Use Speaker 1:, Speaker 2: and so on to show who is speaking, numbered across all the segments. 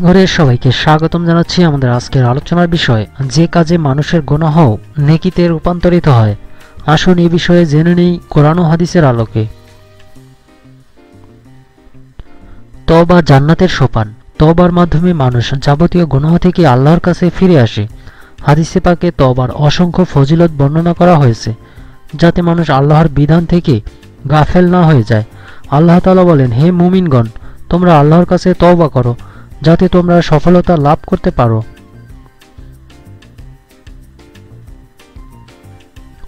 Speaker 1: ঘরের সবাইকে স্বাগতম জানাচ্ছি আমাদের আজকের আলোচনার বিষয়, যে কাজে মানুষের গুনাহ নেকিতে রূপান্তরিত হয়। আসুন এই বিষয়ে জেনে নেই কোরআন হাদিসের আলোকে। তবা জান্নাতের সোপান। তবার মাধ্যমে মানুষ যাবতীয় গুনাহ থেকে আল্লাহর কাছে ফিরে আসে। হাদিসে পাকে তবার অসংখ্য ফজিলত বর্ণনা করা হয়েছে, যাতে মানুষ আল্লাহর বিধান থেকে গাফেল না হয়ে যায়। আল্লাহ তাআলা বলেন, হে মুমিনগণ, তোমরা আল্লাহর কাছে তওবা করো। যাতে তোমরা সফলতা লাভ করতে পারো।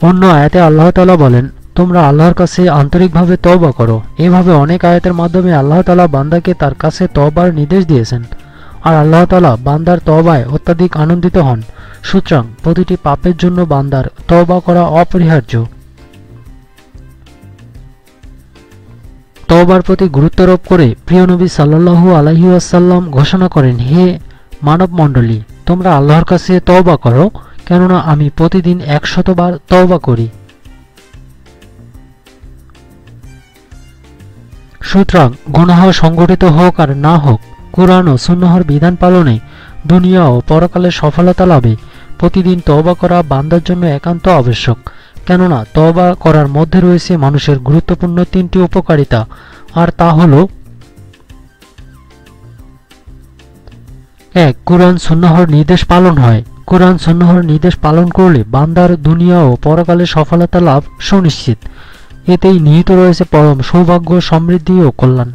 Speaker 1: অন্য আয়াতে আল্লাহ তাআলা বলেন, তোমরা আল্লাহর কাছে আন্তরিকভাবে তওবা করো। এভাবে অনেক আয়াতের মাধ্যমে আল্লাহ তালা বান্দাকে তার কাছে তওবার নির্দেশ দিয়েছেন। আর আল্লাহ তালা বান্দার তওবায় অত্যাধিক আনন্দিত হন। সুতরাং প্রতিটি পাপের জন্য বান্দার তওবা করা অপরিহার্য। তওবার প্রতি গুরুত্বারোপ করে প্রিয় নবী সাল্লাল্লাহু আলাইহি ওয়াসাল্লাম ঘোষণা করেন, হে মানব মণ্ডলী তোমরা আল্লাহর কাছে তওবা করো, কেননা আমি প্রতিদিন একশতবার তওবা করি। সুতরাং গুনাহ সংগঠিত হোক আর না হোক, কোরআন ও সুন্নাহর বিধান পালনে দুনিয়া ও পরকালে সফলতা লাভে প্রতিদিন তওবা করা বান্দার জন্য একান্ত আবশ্যক। কেননা তওবা করার মধ্যে রয়েছে মানুষের গুরুত্বপূর্ণ তিনটি উপকারিতা, আর তা হল এক, কোরআন সুন্নাহর নির্দেশ পালন হয়। কোরআন সুন্নাহর নির্দেশ পালন করলে বান্দার দুনিয়া ও পরকালে সফলতা লাভ সুনিশ্চিত। এতেই নিহিত রয়েছে পরম সৌভাগ্য, সমৃদ্ধি ও কল্যাণ।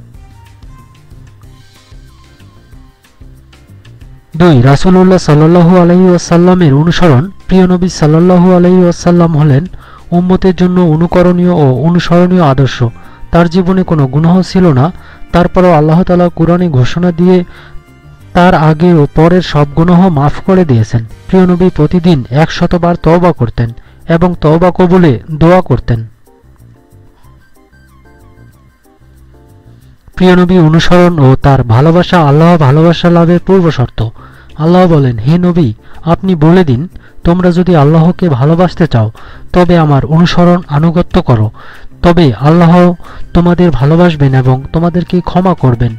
Speaker 1: দুই রাসুল্লাহ সাল্লাহু আলহি আসাল্লামের অনুসরণ। প্রিয় নবী সাল্লাহু আলহি আসাল্লাম হলেন উম্মতের জন্য অনুকরণীয় ও অনুসরণীয় আদর্শ। তার জীবনে কোনো গুনাহ ছিল না। তারপরও আল্লাহ তালা কোরআনে ঘোষণা দিয়ে তার আগে ও পরের সব গুনাহ মাফ করে দিয়েছেন। প্রিয় নবী প্রতিদিন এক শতবার তওবা করতেন এবং তওবা কবুলে দোয়া করতেন। প্রিয় নবী অনুসরণ ও তার ভালোবাসা আল্লাহ ভালোবাসা লাভের পূর্ব শর্ত আল্লাহ বলেন, হে নবী, আপনি বলে দিন, তোমরা যদি আল্লাহকে ভালোবাসতে চাও, তবে আমার অনুসরণ আনুগত্য করো। তবে আল্লাহ তোমাদের ভালোবাসবেন এবং তোমাদেরকে ক্ষমা করবেন।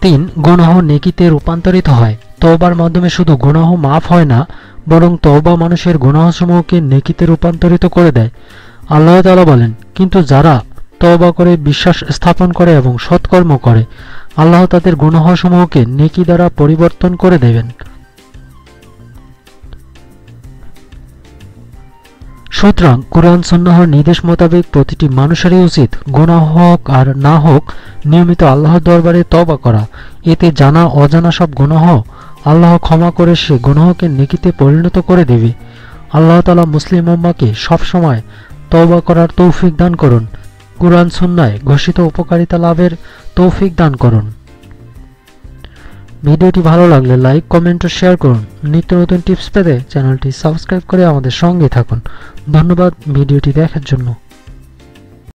Speaker 1: তিন, গুনাহ নেকিতে রূপান্তরিত হয়। তওবার মাধ্যমে শুধু গুনাহ মাফ হয় না, বরং তওবা মানুষের গুনাহসমূহকে নেকিতে রূপান্তরিত করে দেয়। আল্লাহ তাআলা বলেন, কিন্তু যারা তওবা করে, বিশ্বাস স্থাপন করে এবং সৎকর্ম করে। আল্লাহ তাদের গুনাহসমূহকে নেকি দ্বারা পরিবর্তন করে দেবেন। সুতরাং কোরআন সন্ন্যাহর নির্দেশ মোতাবেক প্রতিটি মানুষেরই উচিত গুনাহ হোক আর না হোক নিয়মিত আল্লাহর দরবারে তবা করা। এতে জানা অজানা সব গুনাহ আল্লাহ ক্ষমা করে সে গুনাহকে নেকিতে পরিণত করে দেবে। আল্লাহ তালা মুসলিম উম্মাকে সবসময় তওবা করার তৌফিক দান করুন। কোরআন সুন্নায় ঘোষিত উপকারিতা লাভের তৌফিক দান করুন। ভিডিওটি ভালো লাগলে লাইক, কমেন্ট ও শেয়ার করুন। নিত্য নতুন টিপস পেতে চ্যানেলটি সাবস্ক্রাইব করে আমাদের সঙ্গে থাকুন। ধন্যবাদ ভিডিওটি দেখার জন্য।